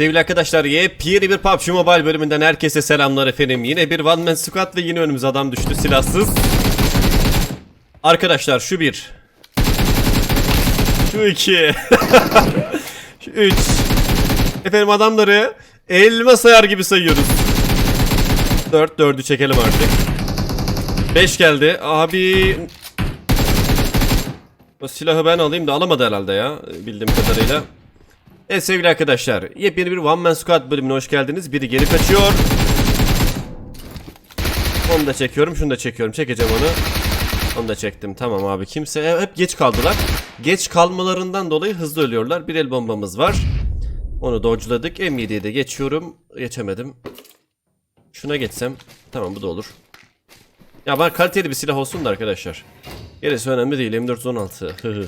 Sevgili arkadaşlar yepyeni bir PUBG Mobile bölümünden herkese selamlar efendim. Yine bir one man squad ve yine önümüze adam düştü silahsız. Arkadaşlar şu bir. Şu iki. şu üç. Efendim adamları elma sayar gibi sayıyoruz. Dört, dördü çekelim artık. Beş geldi. Abi... O silahı ben alayım da alamadı herhalde ya bildiğim kadarıyla. Evet sevgili arkadaşlar yepyeni bir One Man Squad bölümüne hoş geldiniz. Biri geri kaçıyor. Onu da çekiyorum şunu da çekiyorum çekeceğim onu. Onu da çektim tamam abi kimse hep geç kaldılar. Geç kalmalarından dolayı hızlı ölüyorlar. Bir el bombamız var. Onu dodge'ladık. M7'ye de geçiyorum. Geçemedim. Şuna geçsem. Tamam bu da olur. Ya ben kaliteli bir silah olsun da arkadaşlar. Gerisi önemli değil. M416.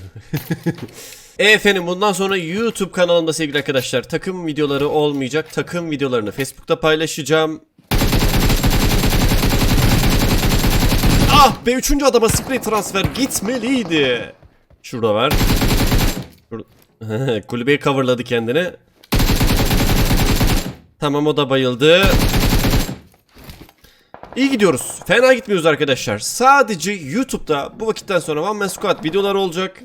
E efendim bundan sonra YouTube kanalımda sevgili arkadaşlar takım videoları olmayacak. Takım videolarını Facebook'ta paylaşacağım. Ah be üçüncü adama sprey transfer gitmeliydi. Şurada var. Şurada. Kulübeyi coverladı kendini. Tamam o da bayıldı. İyi gidiyoruz. Fena gitmiyoruz arkadaşlar. Sadece YouTube'da bu vakitten sonra One Man Squad videoları olacak.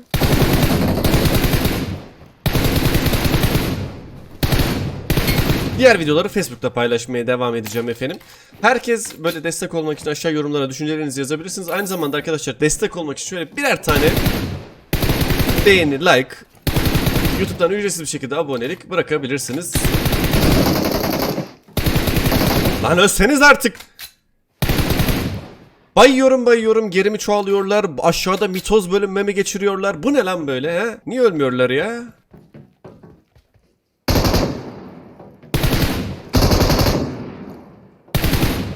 Diğer videoları Facebook'ta paylaşmaya devam edeceğim efendim. Herkes böyle destek olmak için aşağı yorumlara düşüncelerinizi yazabilirsiniz. Aynı zamanda arkadaşlar destek olmak için şöyle birer tane beğeni, like, YouTube'dan ücretsiz bir şekilde abonelik bırakabilirsiniz. Lan ölseniz artık. Bayıyorum bayıyorum gerimi çoğalıyorlar. Aşağıda mitoz bölünmemi geçiriyorlar. Bu ne lan böyle he? Niye ölmüyorlar ya?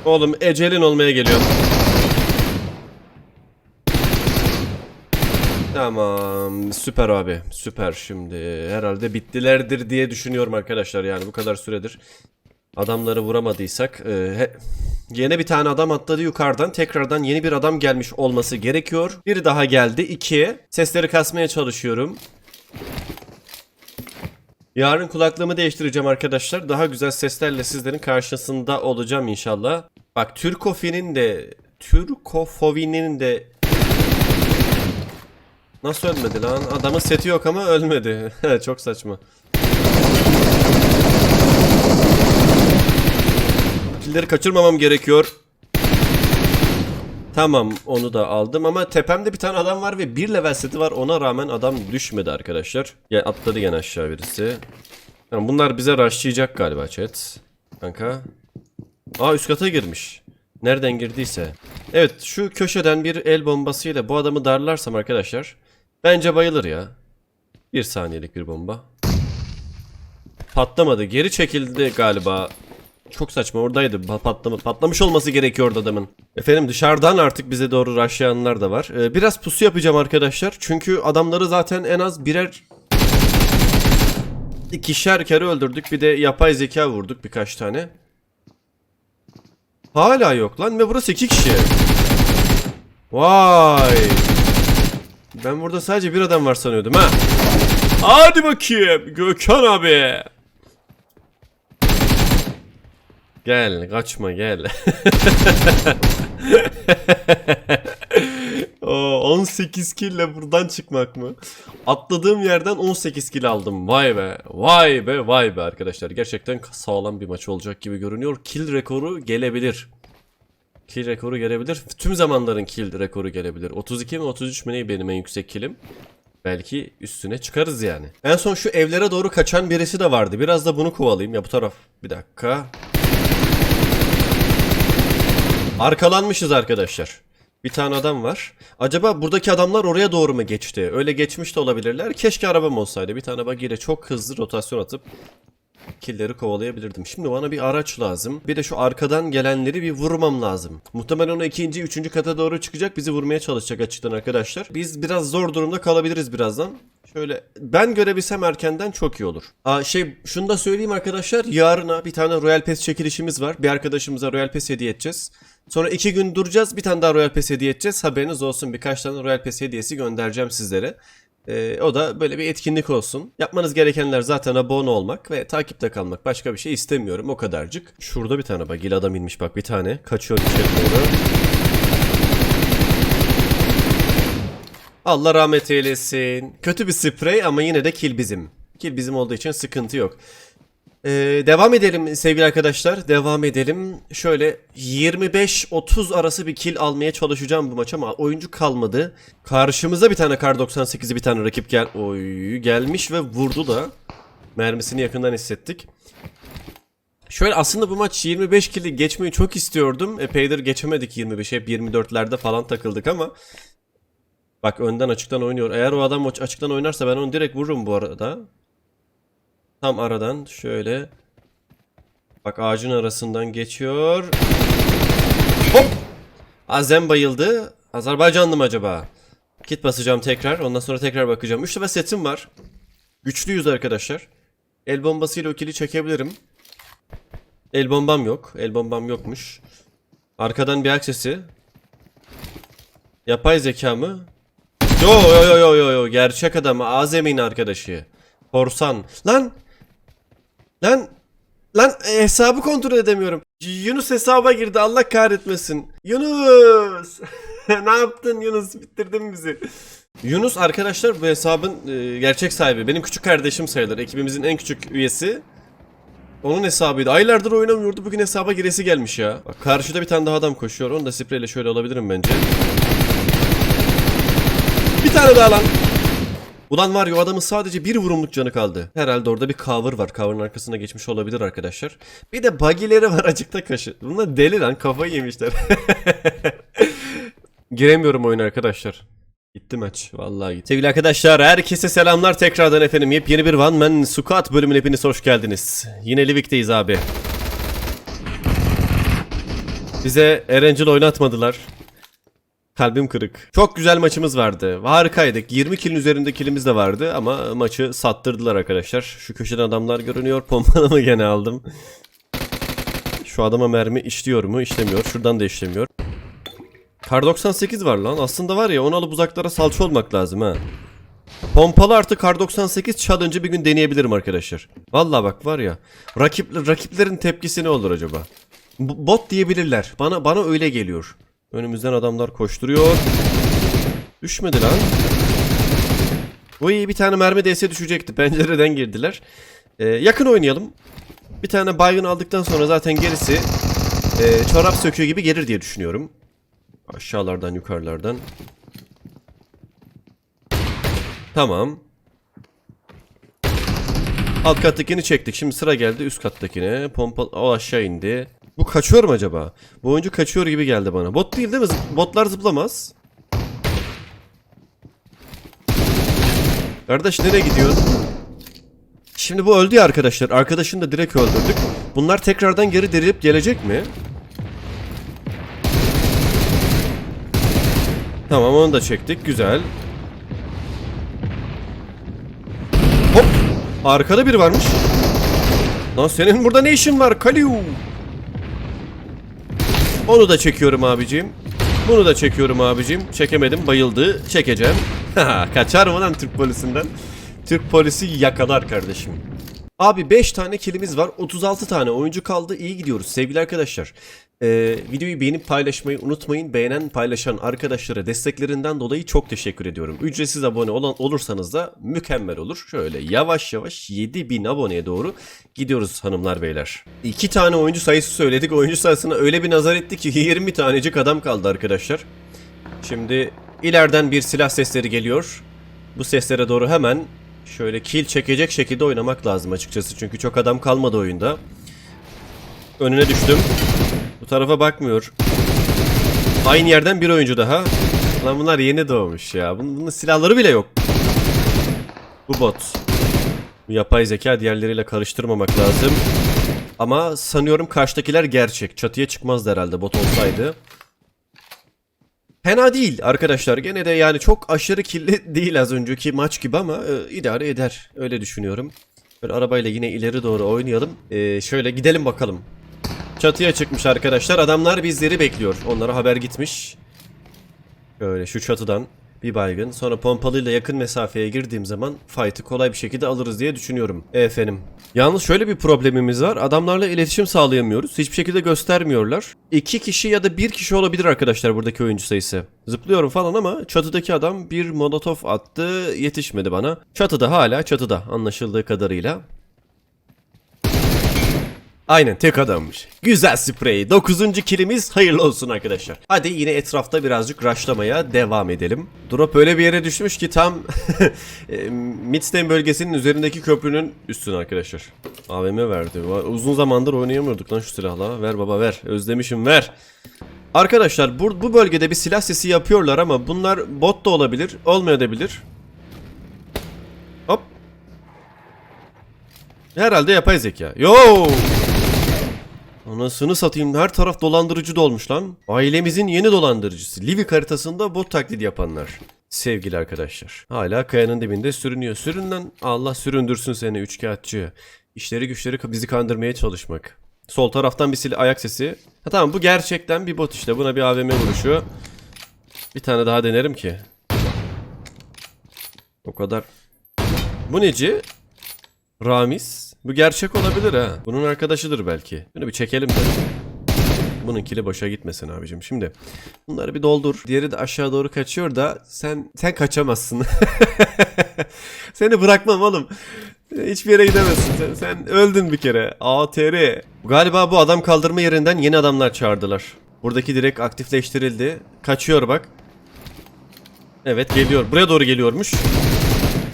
Oğlum ecelin olmaya geliyor. Tamam süper abi süper şimdi. Herhalde bittilerdir diye düşünüyorum arkadaşlar yani bu kadar süredir. Adamları vuramadıysak e, he- yeni bir tane adam atladı yukarıdan tekrardan yeni bir adam gelmiş olması gerekiyor. Biri daha geldi iki sesleri kasmaya çalışıyorum Yarın kulaklığımı değiştireceğim arkadaşlar. Daha güzel seslerle sizlerin karşısında olacağım inşallah. Bak Türkofi'nin de Türkofovi'nin de Nasıl ölmedi lan? Adamın seti yok ama ölmedi. Çok saçma. Killeri kaçırmamam gerekiyor. Tamam onu da aldım ama tepemde bir tane adam var ve bir level seti var ona rağmen adam düşmedi arkadaşlar. Ya atladı gene aşağı birisi. Yani bunlar bize rushlayacak galiba chat. Kanka. Aa üst kata girmiş. Nereden girdiyse. Evet şu köşeden bir el bombasıyla bu adamı darlarsam arkadaşlar. Bence bayılır ya. Bir saniyelik bir bomba. Patlamadı. Geri çekildi galiba. Çok saçma oradaydı. Pa- Patlama, patlamış olması gerekiyordu adamın. Efendim dışarıdan artık bize doğru rushlayanlar da var. Ee, biraz pusu yapacağım arkadaşlar. Çünkü adamları zaten en az birer ikişer kere öldürdük. Bir de yapay zeka vurduk birkaç tane. Hala yok lan ve burası iki kişi. Vay. Ben burada sadece bir adam var sanıyordum ha. Hadi bakayım Gökhan abi. Gel kaçma gel. Oo, 18 kill ile buradan çıkmak mı? Atladığım yerden 18 kill aldım. Vay be. Vay be vay be arkadaşlar. Gerçekten sağlam bir maç olacak gibi görünüyor. Kill rekoru gelebilir. Kill rekoru gelebilir. Tüm zamanların kill rekoru gelebilir. 32 mi 33 mi ne benim en yüksek killim. Belki üstüne çıkarız yani. En son şu evlere doğru kaçan birisi de vardı. Biraz da bunu kovalayayım. Ya bu taraf. Bir dakika. Arkalanmışız arkadaşlar. Bir tane adam var. Acaba buradaki adamlar oraya doğru mu geçti? Öyle geçmiş de olabilirler. Keşke arabam olsaydı. Bir tane bagiyle çok hızlı rotasyon atıp killeri kovalayabilirdim. Şimdi bana bir araç lazım. Bir de şu arkadan gelenleri bir vurmam lazım. Muhtemelen o ikinci, üçüncü kata doğru çıkacak. Bizi vurmaya çalışacak açıktan arkadaşlar. Biz biraz zor durumda kalabiliriz birazdan. Şöyle ben görebilsem erkenden çok iyi olur. Aa, şey şunu da söyleyeyim arkadaşlar. Yarına bir tane Royal Pass çekilişimiz var. Bir arkadaşımıza Royal Pass hediye edeceğiz. Sonra iki gün duracağız. Bir tane daha Royal Pass hediye edeceğiz. Haberiniz olsun birkaç tane Royal Pass hediyesi göndereceğim sizlere. Ee, o da böyle bir etkinlik olsun. Yapmanız gerekenler zaten abone olmak ve takipte kalmak. Başka bir şey istemiyorum o kadarcık. Şurada bir tane bak. adam inmiş bak bir tane. Kaçıyor içeri doğru. Allah rahmet eylesin. Kötü bir sprey ama yine de kill bizim. Kill bizim olduğu için sıkıntı yok. Ee, devam edelim sevgili arkadaşlar. Devam edelim. Şöyle 25-30 arası bir kill almaya çalışacağım bu maç ama oyuncu kalmadı. Karşımıza bir tane kar 98'i bir tane rakip gel Oy, gelmiş ve vurdu da. Mermisini yakından hissettik. Şöyle aslında bu maç 25 kill'i geçmeyi çok istiyordum. Epeydir geçemedik 25. Hep 24'lerde falan takıldık ama Bak önden açıktan oynuyor. Eğer o adam açıktan oynarsa ben onu direkt vururum bu arada. Tam aradan şöyle. Bak ağacın arasından geçiyor. Hop! Azem bayıldı. Azerbaycanlı mı acaba? Kit basacağım tekrar. Ondan sonra tekrar bakacağım. 3 tane setim var. Güçlüyüz arkadaşlar. El bombasıyla o kili çekebilirim. El bombam yok. El bombam yokmuş. Arkadan bir ayak sesi. Yapay zeka mı? Yo yo yo yo yo yo gerçek adam Azem'in arkadaşı. Korsan. Lan Lan Lan e, hesabı kontrol edemiyorum. Yunus hesaba girdi Allah kahretmesin. Yunus. ne yaptın Yunus? Bitirdin bizi. Yunus arkadaşlar bu hesabın e, gerçek sahibi. Benim küçük kardeşim sayılır. Ekibimizin en küçük üyesi. Onun hesabıydı. Aylardır oynamıyordu. Bugün hesaba giresi gelmiş ya. Bak karşıda bir tane daha adam koşuyor. Onu da spreyle şöyle alabilirim bence. Bir tane daha lan. Ulan var ya o adamın sadece bir vurumluk canı kaldı. Herhalde orada bir cover var. Cover'ın arkasına geçmiş olabilir arkadaşlar. Bir de bagileri var acıkta kaşı. Bunlar deli lan kafayı yemişler. Giremiyorum oyuna arkadaşlar. Gitti maç. Vallahi gitti. Sevgili arkadaşlar herkese selamlar tekrardan efendim. Yepyeni bir One Man Squad bölümüne hepiniz hoş geldiniz. Yine Livik'teyiz abi. Bize Erangel oynatmadılar. Kalbim kırık. Çok güzel maçımız vardı. Harikaydık. 20 kilin üzerinde kilimiz de vardı ama maçı sattırdılar arkadaşlar. Şu köşeden adamlar görünüyor. Pompalımı gene aldım. Şu adama mermi işliyor mu? İşlemiyor. Şuradan da işlemiyor. Kar 98 var lan. Aslında var ya onu alıp uzaklara salça olmak lazım ha. Pompalı artı kar 98 challenge bir gün deneyebilirim arkadaşlar. Vallahi bak var ya. Rakip, rakiplerin tepkisi ne olur acaba? B- bot diyebilirler. Bana bana öyle geliyor. Önümüzden adamlar koşturuyor. Düşmedi lan. Uy bir tane mermi değse düşecekti. Pencereden girdiler. Ee, yakın oynayalım. Bir tane baygın aldıktan sonra zaten gerisi e, çorap söküyor gibi gelir diye düşünüyorum. Aşağılardan yukarılardan. Tamam. Alt kattakini çektik. Şimdi sıra geldi üst kattakine. Pompa o aşağı indi. Bu kaçıyor mu acaba? Bu oyuncu kaçıyor gibi geldi bana. Bot değil değil mi? Botlar zıplamaz. Kardeş nereye gidiyor? Şimdi bu öldü ya arkadaşlar. Arkadaşını da direkt öldürdük. Bunlar tekrardan geri dirilip gelecek mi? Tamam onu da çektik. Güzel. Hop. Arkada biri varmış. Lan senin burada ne işin var Kaliu? Onu da çekiyorum abicim. Bunu da çekiyorum abicim. Çekemedim bayıldı. Çekeceğim. Kaçar mı lan Türk polisinden? Türk polisi yakalar kardeşim. Abi 5 tane kilimiz var. 36 tane oyuncu kaldı. İyi gidiyoruz sevgili arkadaşlar. Ee, videoyu beğenip paylaşmayı unutmayın. Beğenen paylaşan arkadaşlara desteklerinden dolayı çok teşekkür ediyorum. Ücretsiz abone olan olursanız da mükemmel olur. Şöyle yavaş yavaş 7000 aboneye doğru gidiyoruz hanımlar beyler. 2 tane oyuncu sayısı söyledik. Oyuncu sayısına öyle bir nazar ettik ki 20 tanecik adam kaldı arkadaşlar. Şimdi ileriden bir silah sesleri geliyor. Bu seslere doğru hemen şöyle kill çekecek şekilde oynamak lazım açıkçası. Çünkü çok adam kalmadı oyunda. Önüne düştüm. Bu tarafa bakmıyor. Aynı yerden bir oyuncu daha. Lan bunlar yeni doğmuş ya. Bunun, bunun silahları bile yok. Bu bot. Bu yapay zeka diğerleriyle karıştırmamak lazım. Ama sanıyorum karşıdakiler gerçek. Çatıya çıkmazdı herhalde bot olsaydı. Fena değil arkadaşlar. Gene de yani çok aşırı kirli değil az önceki maç gibi ama e, idare eder. Öyle düşünüyorum. Böyle arabayla yine ileri doğru oynayalım. E, şöyle gidelim bakalım. Çatıya çıkmış arkadaşlar. Adamlar bizleri bekliyor. Onlara haber gitmiş. Böyle şu çatıdan. Bir baygın. Sonra pompalıyla yakın mesafeye girdiğim zaman fight'ı kolay bir şekilde alırız diye düşünüyorum. E efendim. Yalnız şöyle bir problemimiz var. Adamlarla iletişim sağlayamıyoruz. Hiçbir şekilde göstermiyorlar. İki kişi ya da bir kişi olabilir arkadaşlar buradaki oyuncu sayısı. Zıplıyorum falan ama çatıdaki adam bir molotof attı. Yetişmedi bana. Çatıda hala çatıda anlaşıldığı kadarıyla. Aynen tek adammış. Güzel sprey. Dokuzuncu kilimiz hayırlı olsun arkadaşlar. Hadi yine etrafta birazcık rushlamaya devam edelim. Drop öyle bir yere düşmüş ki tam e, Midstein bölgesinin üzerindeki köprünün üstüne arkadaşlar. AVM verdi. Uzun zamandır oynayamıyorduk lan şu silahla. Ver baba ver. Özlemişim ver. Arkadaşlar bu, bu bölgede bir silah sesi yapıyorlar ama bunlar bot da olabilir, olmayabilir. Hop. Herhalde yapay zeka. Yo! Anasını satayım her taraf dolandırıcı dolmuş lan. Ailemizin yeni dolandırıcısı. Livik haritasında bot taklidi yapanlar. Sevgili arkadaşlar. Hala kayanın dibinde sürünüyor. Sürün lan. Allah süründürsün seni üçkağıtçı. İşleri güçleri bizi kandırmaya çalışmak. Sol taraftan bir sil ayak sesi. Ha tamam bu gerçekten bir bot işte. Buna bir AVM vuruşu. Bir tane daha denerim ki. O kadar. Bu neci? Ramiz. Bu gerçek olabilir ha. Bunun arkadaşıdır belki. Bunu bir çekelim de. Bununkili boşa gitmesin abicim. Şimdi bunları bir doldur. Diğeri de aşağı doğru kaçıyor da sen sen kaçamazsın. Seni bırakmam oğlum. Hiçbir yere gidemezsin. Sen, sen öldün bir kere. ATR. Galiba bu adam kaldırma yerinden yeni adamlar çağırdılar. Buradaki direkt aktifleştirildi. Kaçıyor bak. Evet geliyor. Buraya doğru geliyormuş.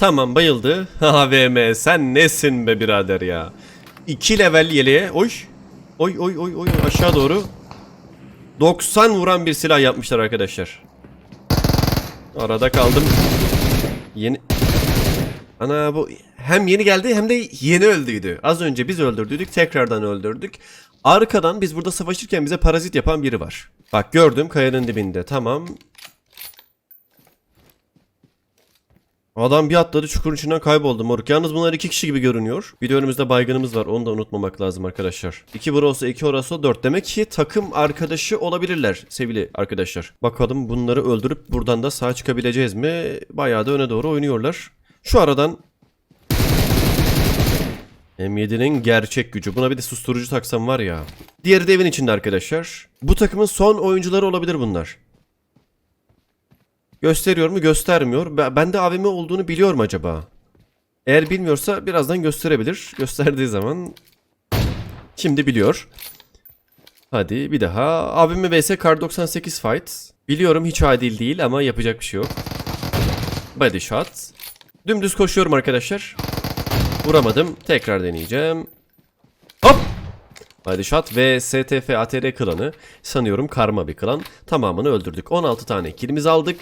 Tamam bayıldı. AVM sen nesin be birader ya. 2 level yeleğe. Oy. Oy oy oy oy aşağı doğru. 90 vuran bir silah yapmışlar arkadaşlar. Arada kaldım. Yeni... Ana bu hem yeni geldi hem de yeni öldüydü. Az önce biz öldürdük tekrardan öldürdük. Arkadan biz burada savaşırken bize parazit yapan biri var. Bak gördüm kayanın dibinde tamam. Adam bir atladı çukurun içinden kayboldu moruk. Yalnız bunlar iki kişi gibi görünüyor. Bir de önümüzde baygınımız var. Onu da unutmamak lazım arkadaşlar. İki burası, iki orası, dört. Demek ki takım arkadaşı olabilirler sevgili arkadaşlar. Bakalım bunları öldürüp buradan da sağ çıkabileceğiz mi? Bayağı da öne doğru oynuyorlar. Şu aradan M7'nin gerçek gücü. Buna bir de susturucu taksam var ya. Diğeri de evin içinde arkadaşlar. Bu takımın son oyuncuları olabilir bunlar. Gösteriyor mu? Göstermiyor. Ben- Bende AVM olduğunu biliyor mu acaba? Eğer bilmiyorsa birazdan gösterebilir. Gösterdiği zaman şimdi biliyor. Hadi bir daha. AVM vs Kar 98 fight. Biliyorum hiç adil değil ama yapacak bir şey yok. Body shot. Dümdüz koşuyorum arkadaşlar. Vuramadım. Tekrar deneyeceğim. Shot ve STF ATR klanı sanıyorum karma bir klan. Tamamını öldürdük. 16 tane kilimiz aldık.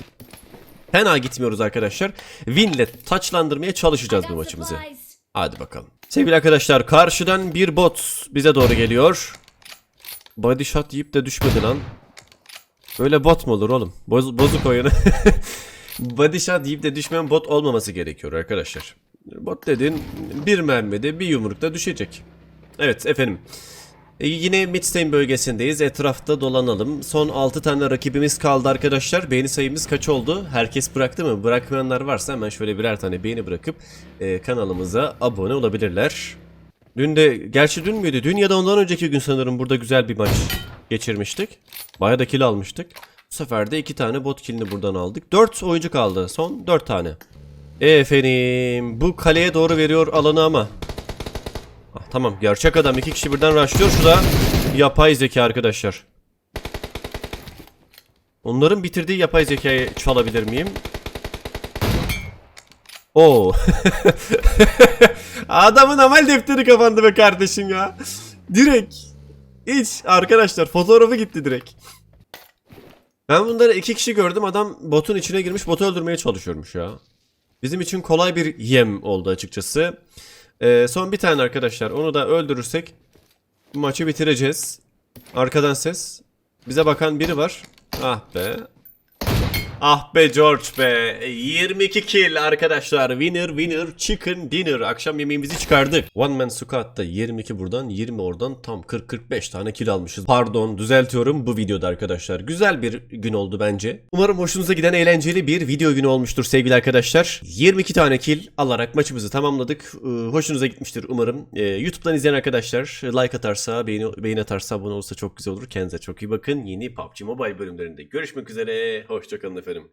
Fena gitmiyoruz arkadaşlar. Win'le taçlandırmaya çalışacağız bu maçımızı. Hadi bakalım. Sevgili arkadaşlar karşıdan bir bot bize doğru geliyor. Body shot yiyip de düşmedi lan. Böyle bot mu olur oğlum? Boz- bozuk oyunu. Body shot yiyip de düşmeyen bot olmaması gerekiyor arkadaşlar. Bot dedin bir mermide bir yumrukta düşecek. Evet efendim. E, yine Midstein bölgesindeyiz. Etrafta dolanalım. Son 6 tane rakibimiz kaldı arkadaşlar. Beğeni sayımız kaç oldu? Herkes bıraktı mı? Bırakmayanlar varsa hemen şöyle birer tane beğeni bırakıp e, kanalımıza abone olabilirler. Dün de, gerçi dün müydü? Dün ya da ondan önceki gün sanırım burada güzel bir maç geçirmiştik. Bayağı da kill almıştık. Bu sefer de 2 tane bot killini buradan aldık. 4 oyuncu kaldı. Son 4 tane. E efendim bu kaleye doğru veriyor alanı ama. Ah, tamam gerçek adam iki kişi birden rushlıyor şu da yapay zeka arkadaşlar. Onların bitirdiği yapay zekayı çalabilir miyim? Oo. Adamın amel defteri kapandı be kardeşim ya. Direkt. Hiç arkadaşlar fotoğrafı gitti direkt. Ben bunları iki kişi gördüm. Adam botun içine girmiş botu öldürmeye çalışıyormuş ya. Bizim için kolay bir yem oldu açıkçası. Ee, son bir tane arkadaşlar. Onu da öldürürsek maçı bitireceğiz. Arkadan ses. Bize bakan biri var. Ah be. Ah be George be. 22 kill arkadaşlar. Winner winner chicken dinner. Akşam yemeğimizi çıkardık. One man squat'ta 22 buradan 20 oradan tam 40-45 tane kill almışız. Pardon düzeltiyorum bu videoda arkadaşlar. Güzel bir gün oldu bence. Umarım hoşunuza giden eğlenceli bir video günü olmuştur sevgili arkadaşlar. 22 tane kill alarak maçımızı tamamladık. Ee, hoşunuza gitmiştir umarım. Ee, YouTube'dan izleyen arkadaşlar like atarsa, beğeni, beğeni atarsa, abone olursa çok güzel olur. Kendinize çok iyi bakın. Yeni PUBG Mobile bölümlerinde görüşmek üzere. Hoşçakalın efendim.